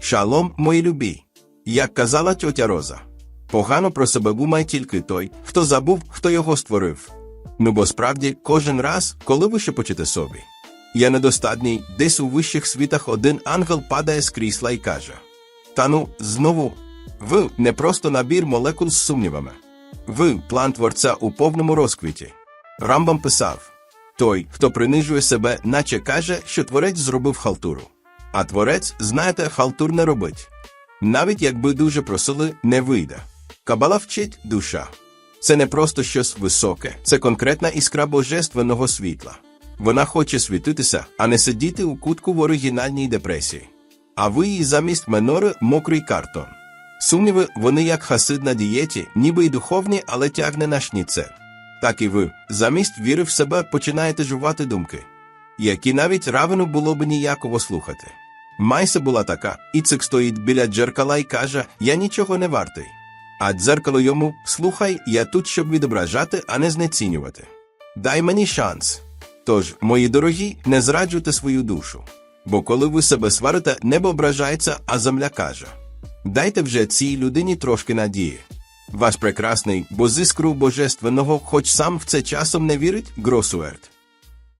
Шалом, мої любі. Як казала тьотя Роза, погано про себе думає тільки той, хто забув, хто його створив. Ну бо справді, кожен раз, коли ви шепочете собі. Я недостатній, десь у вищих світах один ангел падає з крісла і каже: Та ну, знову, ви не просто набір молекул з сумнівами. Ви план творця у повному розквіті. Рамбам писав: той, хто принижує себе, наче каже, що творець зробив халтуру. А творець, знаєте, халтур не робить. Навіть якби дуже просили, не вийде. Кабала вчить душа. Це не просто щось високе, це конкретна іскра божественного світла. Вона хоче світитися, а не сидіти у кутку в оригінальній депресії. А ви її замість менори мокрий картон. Сумніви, вони як хасид на дієті, ніби й духовні, але тягне на шніцель. Так і ви, замість віри в себе, починаєте жувати думки, які навіть равену було б ніяково слухати. Майса була така, Іцик стоїть біля дзеркала і каже: Я нічого не вартий. А дзеркало йому слухай, я тут, щоб відображати, а не знецінювати. Дай мені шанс. Тож, мої дорогі, не зраджуйте свою душу. Бо коли ви себе сварите, небо ображається, а земля каже. Дайте вже цій людині трошки надії. Ваш прекрасний, бо з іскру божественного, хоч сам в це часом не вірить, Гросуерт.